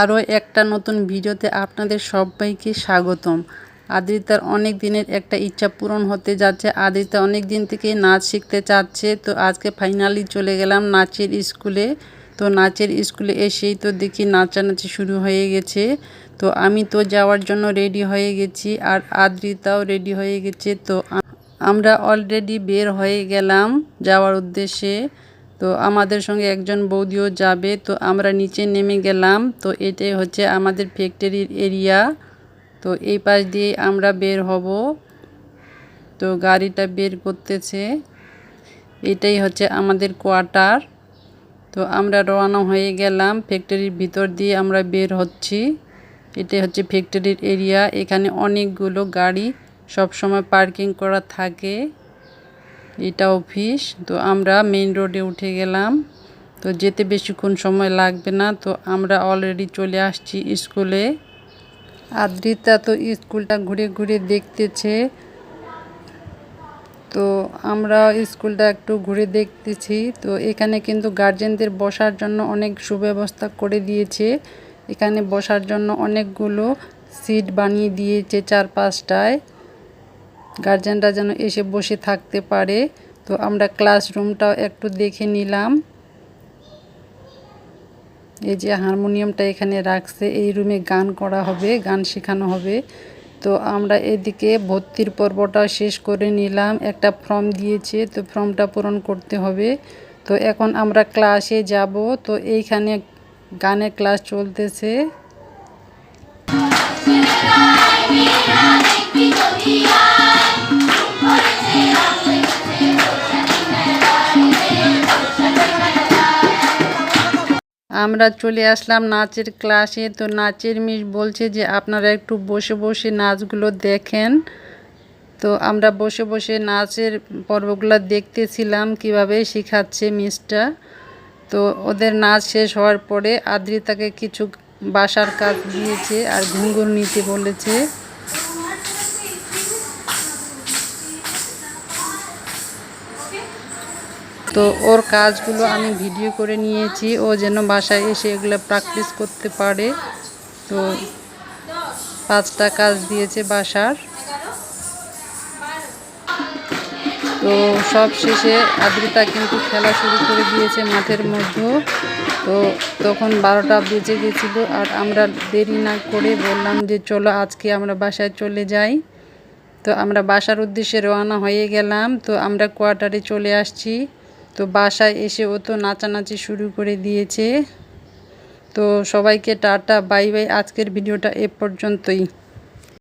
আরও একটা নতুন ভিডিওতে আপনাদের সবাইকে স্বাগতম। আদ্রিতার অনেক দিনের একটা ইচ্ছা পূরণ হতে যাচ্ছে। আদ্রিতা অনেক দিন থেকে নাচ শিখতে চাচ্ছে। তো আজকে ফাইনালি চলে গেলাম নাচের স্কুলে তো নাচের স্কুলে এসেই তো দেখি নাচানাচি শুরু হয়ে গেছে। তো আমি তো যাওয়ার জন্য রেডি হয়ে গেছি আর আদ্রিতাও রেডি হয়ে গেছে। তো আমরা অলরেডি বের হয়ে গেলাম যাওয়ার উদ্দেশ্যে। তো আমাদের সঙ্গে একজন বৌদিও যাবে, তো আমরা নিচে নেমে গেলাম। তো এটাই হচ্ছে আমাদের ফ্যাক্টরির এরিয়া তো এই পাশ দিয়ে আমরা বের হব। তো গাড়িটা বের করতেছে। এটাই হচ্ছে আমাদের কোয়ার্টার তো আমরা রওনা হয়ে গেলাম। ফ্যাক্টরির ভিতর দিয়ে আমরা বের হচ্ছি। এটাই হচ্ছে ফ্যাক্টরির এরিয়া এখানে অনেকগুলো গাড়ি সব সময় পার্কিং করা থাকে। এটা অফিস তো আমরা মেইন রোডে উঠে গেলাম। তো যেতে বেশিক্ষণ সময় লাগবে না। তো আমরা অলরেডি চলে আসছি স্কুলে আদ্রিতা তো স্কুলটা ঘুরে ঘুরে দেখতেছে। তো আমরা স্কুলটা একটু ঘুরে দেখতেছি। তো এখানে কিন্তু গার্জেনদের বসার জন্য অনেক সুব্যবস্থা করে দিয়েছে। এখানে বসার জন্য অনেকগুলো সিট বানিয়ে দিয়েছে চার পাঁচটায়। গার্জেনরা যেন এসে বসে থাকতে পারে। তো আমরা ক্লাসরুমটাও একটু দেখে নিলাম। এই যে হারমোনিয়ামটা এখানে রাখছে, এই রুমে গান করা হবে, গান শেখানো হবে। তো আমরা এদিকে ভর্তির পর্বটা শেষ করে নিলাম। একটা ফর্ম দিয়েছে, তো ফর্মটা পূরণ করতে হবে। তো এখন আমরা ক্লাসে যাব। তো এইখানে গানের ক্লাস চলতেছে। আমরা চলে আসলাম নাচের ক্লাসে। তো নাচের মিস বলছে যে, আপনারা একটু বসে বসে নাচগুলো দেখেন। তো আমরা বসে বসে নাচের পর্বগুলো দেখতেছিলাম কীভাবে শেখাচ্ছে মিসটা। তো ওদের নাচ শেষ হওয়ার পরে আদ্রিতাকে কিছু বাসার কাজ দিয়েছে আর ঘুঙ্গুর নিতে বলেছে। তো ওর কাজগুলো আমি ভিডিও করে নিয়েছি। ও যেন বাসায় এসে এগুলো প্র্যাকটিস করতে পারে। তো পাঁচটা কাজ দিয়েছে বাসার। তো সব শেষে আদ্রিতা কিন্তু খেলা শুরু করে দিয়েছে মাঠের মধ্যে। তো তখন বারোটা বেজে গেছিল আর আমরা দেরি না করে বললাম যে, চলো আজকে আমরা বাসায় চলে যাই। তো আমরা বাসার উদ্দেশ্যে রওনা হয়ে গেলাম। তো আমরা কোয়ার্টারে চলে আসছি। তো বাসায় এসে ও তো নাচানাচি শুরু করে দিয়েছে। তো সবাইকে টাটা, বাই বাই। আজকের ভিডিওটা এ পর্যন্তই।